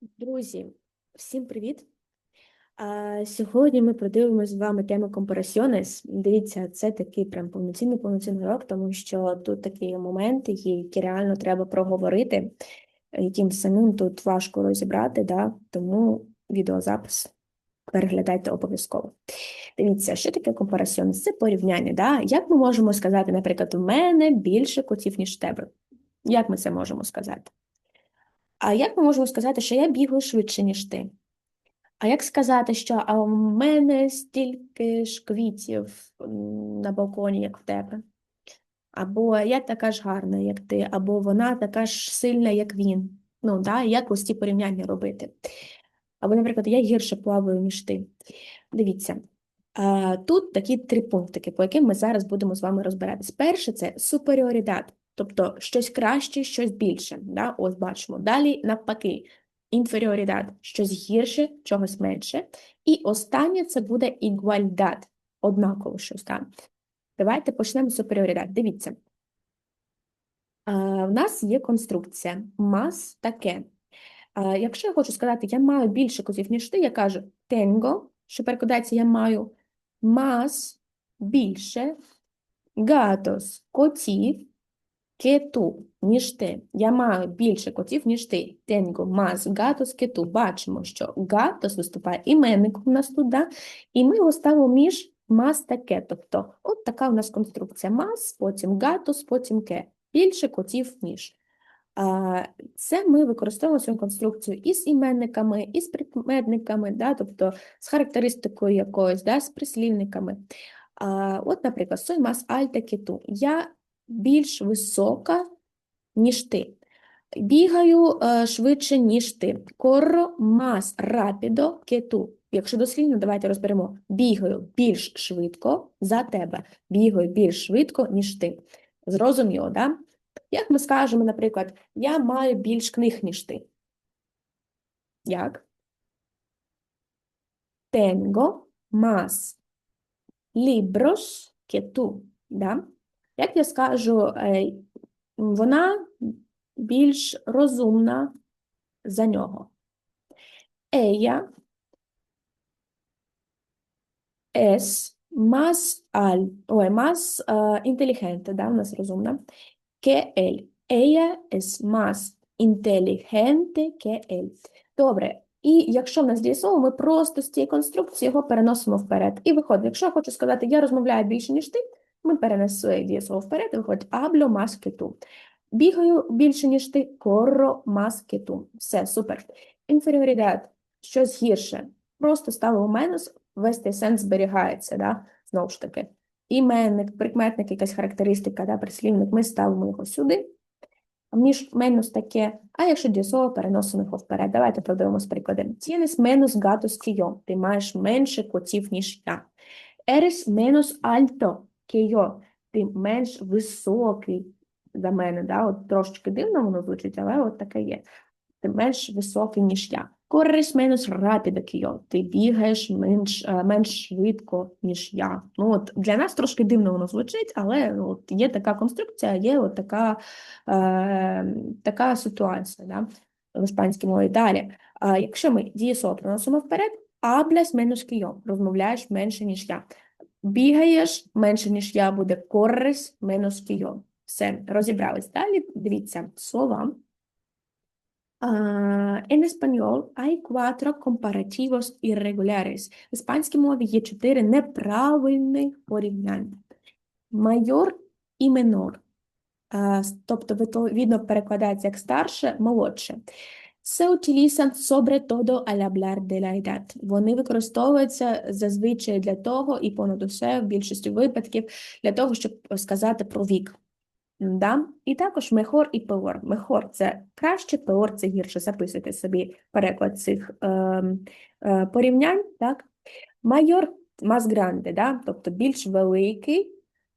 Друзі, всім привіт! Сьогодні ми продивимося з вами тему компарасьонес. Дивіться, це такий прям повноцінний повноцінний урок, тому що тут такі моменти, які реально треба проговорити, яким самим тут важко розібрати, да? тому відеозапис переглядайте обов'язково. Дивіться, що таке компарасьонес? Це порівняння. Да? Як ми можемо сказати, наприклад, в мене більше котів, ніж в тебе? Як ми це можемо сказати? А як ми можемо сказати, що я бігаю швидше, ніж ти? А як сказати, що а в мене стільки ж квітів на балконі, як в тебе? Або я така ж гарна, як ти, або вона така ж сильна, як він. Ну, да? Як ось ці порівняння робити? Або, наприклад, я гірше плаваю, ніж ти. Дивіться, тут такі три пунктики, по яким ми зараз будемо з вами розбиратись. Перше це суперіоритет, тобто щось краще, щось більше. Да? Ось бачимо. Далі навпаки, інферіоритет, щось гірше, чогось менше. І останнє це буде ігуальдат, однаково щось там. Давайте почнемо з суперіоритет. Дивіться. В нас є конструкція мас таке. А, якщо я хочу сказати, я маю більше котів, ніж ти, я кажу tengo, що перекладається я маю мас більше gatos котів tú, ніж ти. Я маю більше котів, ніж ти. Tengo más gatos que. Бачимо, що gatos виступає іменником у нас тут, да? і ми його ставимо між мас та ке. Тобто, от така у нас конструкція мас, потім gatos, потім ке. Більше котів, ніж. Це ми використовуємо цю конструкцію і з іменниками, і з прикметниками, да? тобто з характеристикою якоюсь, да? з прислівниками. От, наприклад, soy más alta que. Я більш висока, ніж ти. Бігаю е, швидше, ніж ти. Más rápido que tú. Якщо дослівно, давайте розберемо. Бігаю більш швидко за тебе. Бігаю більш швидко, ніж ти. Зрозуміло, да? Як ми скажемо, наприклад, я маю більш книг, ніж ти? Як? Tengo más libros que tú. Да? Як я скажу, е, вона більш розумна за нього. Ella es más, al, ой, más е, inteligente, да, у нас розумна, que él. Ella es más inteligente que él. Добре. І якщо в нас дієслово, ми просто з цієї конструкції його переносимо вперед. І виходить, якщо я хочу сказати, я розмовляю більше, ніж ти, ми перенесли дієслово вперед, виходить que tú. Бігаю більше, ніж ти, que tú. Все, супер. Інферіоритет, щось гірше. Просто ставимо менус, весь цей сенс зберігається, да? знову ж таки. Іменник, прикметник, якась характеристика, да? прислівник, ми ставимо його сюди. Між менус таке, а якщо дієслово, переносимо його вперед. Давайте подивимось приклади. Menos gatos que yo. Ти маєш менше котів, ніж я. Eres menos alto yo. Ти менш високий за мене. Да? От трошечки дивно воно звучить, але от таке є. Ти менш високий, ніж я. Menos rápido que. Ти бігаєш менш, е, менш швидко, ніж я. Ну, от для нас трошки дивно воно звучить, але от є така конструкція, є от така, е, така ситуація да? в іспанській мові. Далі, а якщо ми дієслово приносимо вперед, hablas menos que. Розмовляєш менше, ніж я. Бігаєш менше, ніж я, буде corres menos que. Все, розібрались. Далі дивіться слова. Ah, en español hay cuatro comparativos irregulares. В іспанській мові є чотири неправильних порівняння. Майор і менор. Тобто, відповідно, перекладається як старше, молодше. Se utilizan sobre todo al hablar de la edad. Вони використовуються зазвичай для того, і понад усе в більшості випадків, для того, щоб сказати про вік. Да? І також мехор і пеор. Мехор – це краще, пеор – це гірше. Записуйте собі переклад цих е, е, порівнянь. Так? Майор – grande, да? тобто більш великий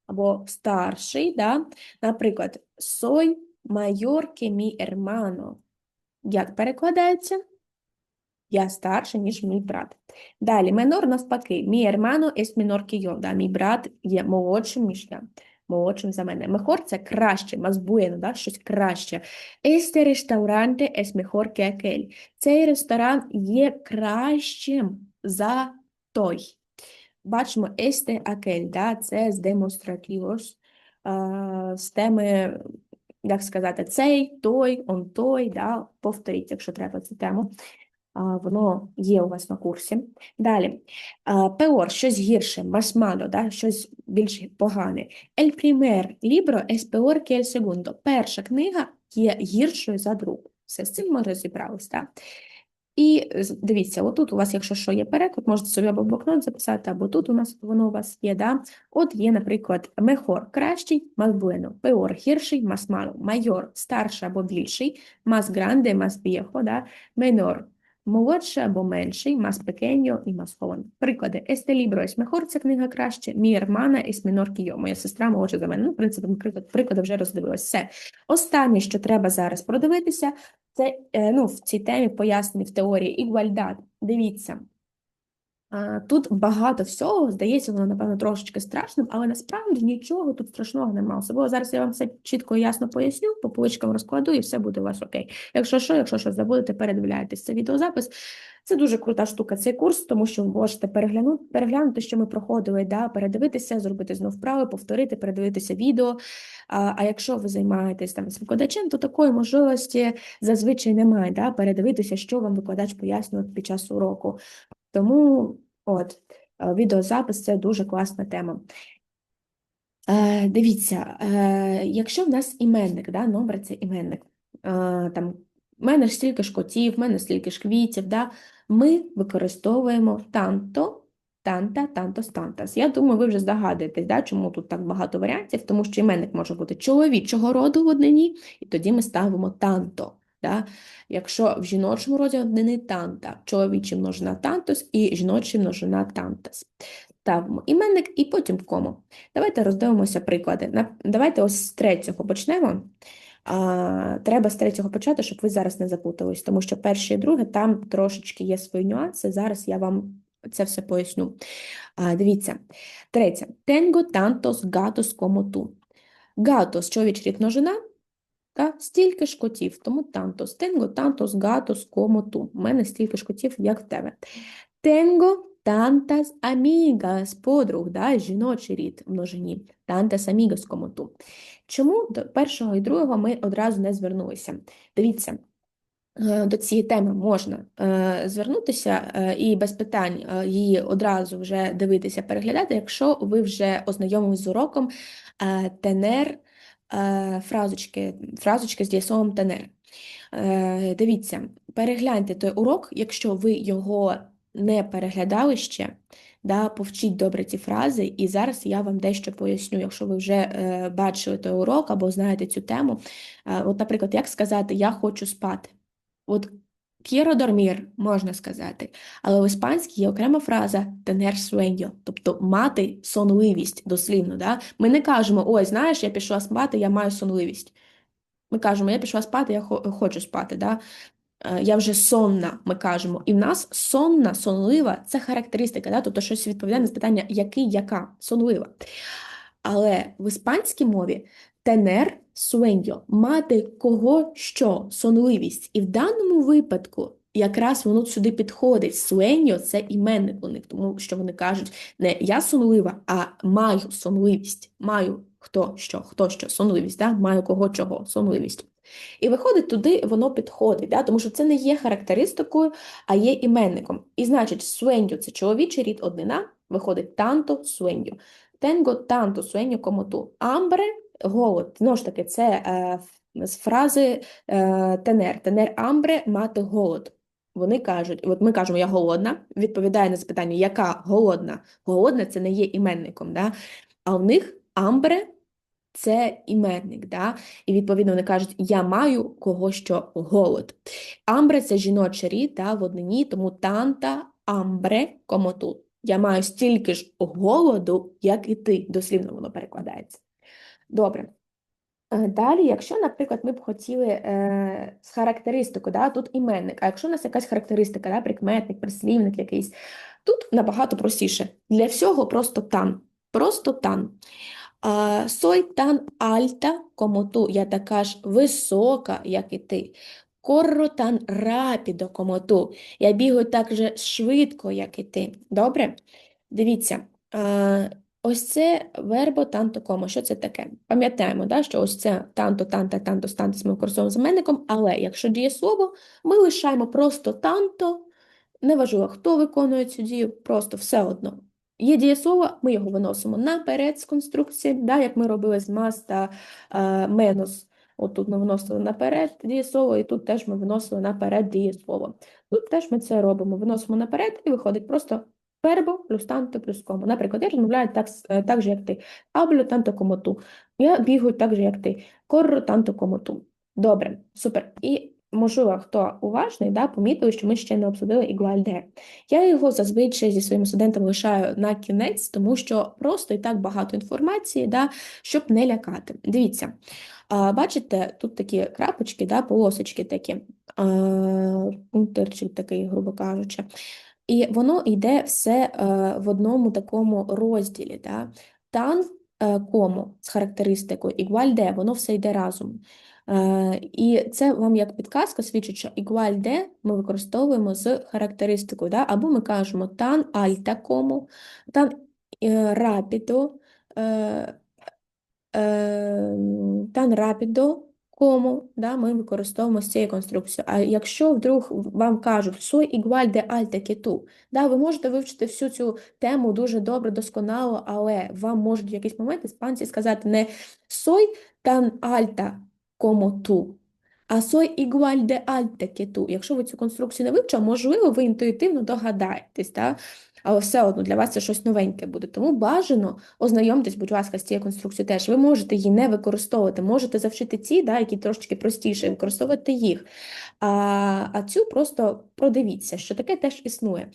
або старший. Да? Наприклад, mayor que mi hermano. Як перекладається? Я старший, ніж мій брат. Далі, менор навпаки. Мій hermano es menor que. Да? Мій брат є молодшим, ніж я. молодшим за мене. Мejor – це краще, más bueno, да? щось краще. Este restaurante es mejor que. Цей ресторан є кращим за той. Бачимо este aquel, да? це з демонстративос, з теми, як сказати, цей, той, он той, да? повторіть, якщо треба цю тему. Воно є у вас на курсі. Далі. Пеор, щось гірше, масмадо, да? щось більш погане. El primer libro es peor que el. Перша книга є гіршою за другу. Все, з цим ми розібралися. так? І дивіться, отут у вас, якщо що, є переклад, можете собі або в блокнот записати, або тут у нас воно у вас є, да? От є, наприклад, мехор – кращий, más пеор – гірший, масмало, майор – старший або більший, мас гранде, мас viejo, да? menor – молодший або менший, más pequeño і más joven. Приклади. Este libro es mejor – це книга краще, mi hermana es menor que моя сестра молодша за мене. Ну, в принципі, приклад, приклади вже роздивилися. Все. Останнє, що треба зараз продивитися, це е, ну, в цій темі пояснені в теорії ігвальдат. Дивіться. Тут багато всього, здається, воно, напевно, трошечки страшним, але насправді нічого тут страшного немає. Особливо зараз я вам все чітко і ясно поясню, по поличкам розкладу, і все буде у вас окей. Якщо що, якщо щось забудете, передивляйтесь. Це відеозапис. Це дуже крута штука, цей курс, тому що ви можете переглянути, переглянути, що ми проходили, да, передивитися, зробити знов вправи, повторити, передивитися відео. А, а якщо ви займаєтесь там з викладачем, то такої можливості зазвичай немає, да, передивитися, що вам викладач пояснював під час уроку. Тому от, е, відеозапис це дуже класна тема. Е, дивіться, е, якщо в нас іменник, да, номер це іменник, е, там, в мене ж стільки ж котів, в мене стільки ж квітів, да, ми використовуємо танто, танта, тантос, тантас. Я думаю, ви вже здогадуєтесь, да, чому тут так багато варіантів, тому що іменник може бути чоловічого роду в однині, і тоді ми ставимо танто. Да? Якщо в жіночому роді однини танта, чоловічий множина тантос і жіночий множина тантас. Ставимо іменник і потім кому. Давайте роздивимося приклади. Давайте ось з третього почнемо. А, треба з третього почати, щоб ви зараз не запутались, тому що перше і друге там трошечки є свої нюанси. Зараз я вам це все поясню. А, дивіться. Третє. Tantos gatos como tú. Gatos – чоловічий рід множина, та стільки ж котів, тому tantos. Tengo tantos gatos como tú. У мене стільки ж котів, як в тебе. Tengo tantas amigas, подруг, да, жіночий рід множині. Tantas amigas como tú. Чому до першого і другого ми одразу не звернулися? Дивіться, е, до цієї теми можна е, звернутися е, і без питань її одразу вже дивитися, переглядати, якщо ви вже ознайомились з уроком е, фразочки, фразочки з дієсловом тенер. Е, Дивіться, перегляньте той урок, якщо ви його не переглядали ще, да, повчіть добре ці фрази, і зараз я вам дещо поясню, якщо ви вже е, бачили той урок або знаєте цю тему. Е, от, наприклад, як сказати «я хочу спати». От «quiero dormir» можна сказати, але в іспанській є окрема фраза «tener sueño», тобто мати сонливість, дослівно. Да? Ми не кажемо «ой, знаєш, я пішла спати, я маю сонливість». Ми кажемо «я пішла спати, я хочу спати». Да? Е, Я вже сонна, ми кажемо. І в нас сонна, сонлива це характеристика, да? тобто щось відповідає на питання який, яка, сонлива. Але в іспанській мові тенер суеньо мати кого що, сонливість. І в даному випадку якраз воно сюди підходить. Суеньо це іменник у них, тому що вони кажуть не я сонлива, а маю сонливість. Маю хто що, хто що, сонливість, да? маю кого чого, сонливість. І виходить, туди воно підходить, да? тому що це не є характеристикою, а є іменником. І значить, суеньо – це чоловічий рід однина, виходить танто суеньо. Тенго танто суеньо como tú. Голод. Знову ж таки, це е, з фрази е, тенер. Тенер амбре – мати голод. Вони кажуть, от ми кажемо, я голодна, відповідає на запитання, яка голодна? Голодна – це не є іменником, да? а в них амбре – це іменник, да? І відповідно вони кажуть, я маю кого що голод. Амбре – це жіночий рід, да, в однині, тому танта амбре tú. Я маю стільки ж голоду, як і ти, дослівно воно перекладається. Добре. Е, Далі, якщо, наприклад, ми б хотіли е, з характеристику, да, тут іменник, а якщо у нас якась характеристика, да, прикметник, прислівник якийсь, тут набагато простіше. Для всього просто тан. Просто тан. А, soy tan alta como. Я така ж висока, як і ти. Tan rápido como tú. Я бігаю так же швидко, як і ти. Добре? Дивіться, ось це вербо tanto como. Що це таке? Пам'ятаємо, да, що ось це tanto, tanto, tanto, tanto ми використовуємо заменником, але якщо дієслово, ми лишаємо просто tanto, неважливо, хто виконує цю дію, просто все одно. Є дієслово, ми його виносимо наперед з конструкції, да, як ми робили з мас та е, менус. От тут ми виносили наперед дієслово, і тут теж ми виносили наперед дієслово. Тут теж ми це робимо, виносимо наперед, і виходить просто вербо плюс танто плюс комо. Наприклад, я розмовляю так, е, так же, як ти. Аблю танто como ту. Я бігаю так же, як ти. Корро танто como ту. Добре, супер. І можливо, хто уважний, да, помітили, що ми ще не обсудили ігуальде. Я його зазвичай зі своїми студентами лишаю на кінець, тому що просто і так багато інформації, да, щоб не лякати. Дивіться, а, бачите, тут такі крапочки, да, полосочки такі, а, пунктирчик такий, грубо кажучи. І воно йде все е, в одному такому розділі. Да? Тан е, кому з характеристикою, ігваль де, воно все йде разом. Е, І це вам як підказка свідчить, що ігваль де ми використовуємо з характеристикою. Да? Або ми кажемо тан альта кому, тан рапідо, е, е, тан рапідо кому, да, ми використовуємо з цією конструкцією. А якщо вдруг вам кажуть igual de alta que tú, да, ви можете вивчити всю цю тему дуже добре, досконало, але вам можуть в якийсь момент іспанці сказати не soy tan alta como tú, а igual de alta que tú. Якщо ви цю конструкцію не вивчили, можливо, ви інтуїтивно догадаєтесь, да? Але все одно для вас це щось новеньке буде. Тому бажано ознайомтесь, будь ласка, з цією конструкцією теж. Ви можете її не використовувати, можете завчити ті, да, які трошечки простіше, використовувати їх. А, а цю просто продивіться, що таке теж існує.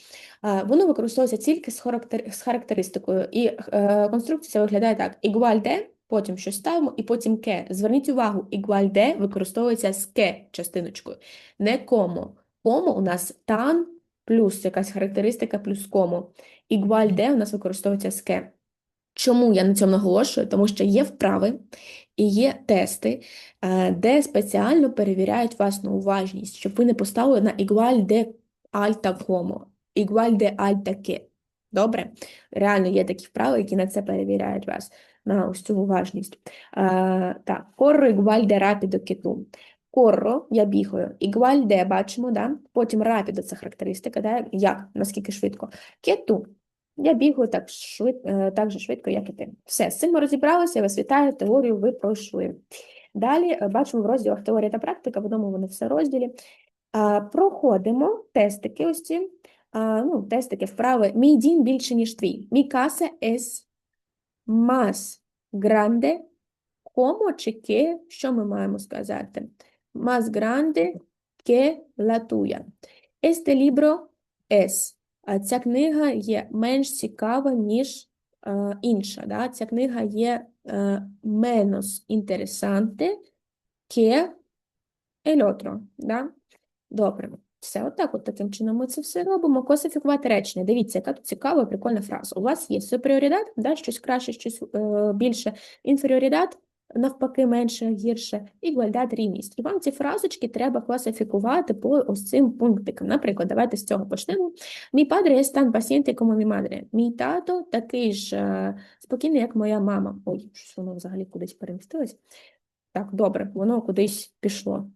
А, воно використовується тільки з, характер... з характеристикою. І е, конструкція виглядає так: de, потім щось ставимо, і потім ке. Зверніть увагу, de використовується з ке частиночкою, не комо. Комо у нас тан плюс якась характеристика плюс кому. Igual de у нас використовується з ке. Чому я на цьому наголошую? Тому що є вправи і є тести, е, де спеціально перевіряють власну уважність, щоб ви не поставили на igual de alta como, igual de alta que. Добре? Реально є такі вправи, які на це перевіряють вас, на ось цю уважність. Е, Так, corro igual de rápido que Corro, я бігаю, igual de, бачимо, да? Потім rapido – це характеристика, да? як, наскільки швидко. Tú, я бігаю так, швид, е, так же швидко, як і ти. Все, з цим ми розібралися, я вас вітаю, теорію ви пройшли. Далі е, бачимо в розділах теорія та практика, в одному вони все розділі. А, проходимо тестики ось ці, а, ну, тестики, вправи. Мій дім більше, ніж твій. Мій каса es más grande, como чи que, що ми маємо сказати? Más grande que la tuya. Este libro es. Ця книга є менш цікава, ніж е, інша. Да? Ця книга є е, menos interesante que el otro. Да? Добре. Все, отак, от таким чином ми це все робимо. Класифікувати речення. Дивіться, яка тут цікава, прикольна фраза. У вас є суперіоритет, да, щось краще, щось е, більше. Інферіоритет, навпаки, менше, гірше. Ігвальдат, рівність. І вам ці фразочки треба класифікувати по ось цим пунктикам. Наприклад, давайте з цього почнемо. Мій падре є стан пацієнти, como mi madre. Мій тато такий ж е, спокійний, як моя мама. Ой, щось воно взагалі кудись перемістилось. Так, добре, воно кудись пішло.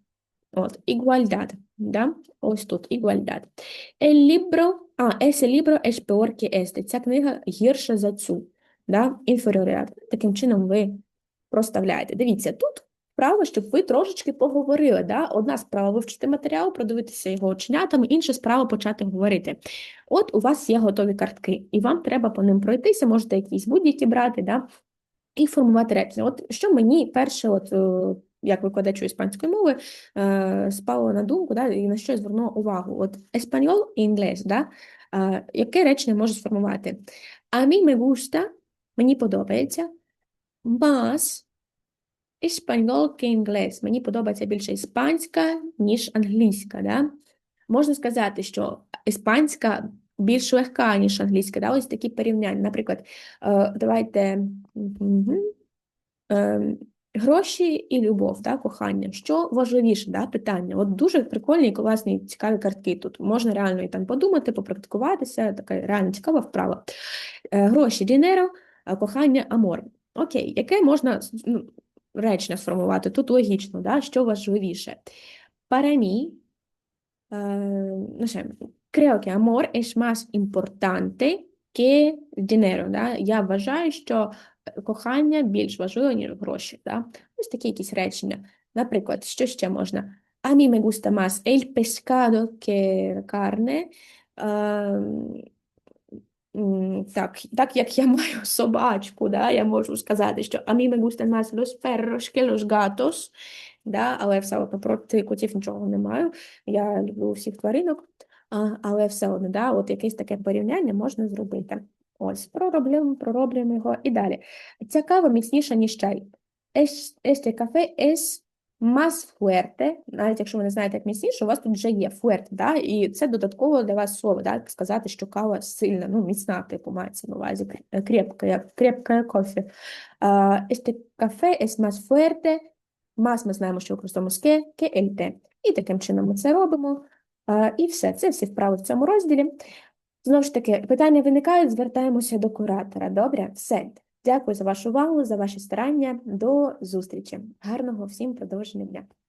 От, igualdad, да? Ось тут. El libro, а, ese libro es peor que. Ця книга гірша за цю, да? Inferioridad. Таким чином ви проставляєте. Дивіться, тут вправо, щоб ви трошечки поговорили, да? Одна справа вивчити матеріал, продивитися його оченятами, інша справа почати говорити. От у вас є готові картки, і вам треба по ним пройтися, можете якісь будь-які брати, да? І формувати речення. От що мені перше, от, е, як викладачу іспанської мови, е, спало на думку, да, і на що я звернула увагу. От еспаньол і інглес, да, е, яке речення можу сформувати? А мій me gusta, мені подобається, más español que. Мені подобається більше іспанська, ніж англійська. Да? Можна сказати, що іспанська більш легка, ніж англійська. Да? Ось такі порівняння. Наприклад, е, давайте. ем, гроші і любов, да, кохання. Що важливіше, да, питання? От дуже прикольні, і класні, цікаві картки тут. Можна реально і там подумати, попрактикуватися, така реально цікава вправа. Е, гроші а кохання амор. Окей, яке можна ну, речення сформувати? Тут логічно, да, що важливіше. Para mí, eh, no sé, creo que amor es más importante que dinero. Да? Я вважаю, що е, кохання більш важливе, ніж гроші. Да? Ось такі якісь речення. Наприклад, що ще можна? A mí me gusta más el pescado que carne. Ем, Так, так як я маю собачку, да, я можу сказати, що a mí me gustan más los perros que los gatos, да, але все одно проти котів нічого не маю. Я люблю всіх тваринок, а, але все одно, да, от якесь таке порівняння можна зробити. Ось, пророблюємо, пророблюємо його і далі. Ця кава міцніша, ніж чай. Este café es más fuerte, навіть якщо ви не знаєте, як міцніше, у вас тут вже є fuerte, да? і це додатково для вас слово, да? сказати, що кава сильна, ну, міцна, типу, мається на увазі, крепка, як крепка кофе. Este café es más fuerte, más ми знаємо, що використовуємо «que el té». І таким чином ми це робимо. І все, це всі вправи в цьому розділі. Знову ж таки, питання виникають, звертаємося до куратора. Добре? Все. Дякую за вашу увагу, за ваші старання. До зустрічі. Гарного всім продовження дня.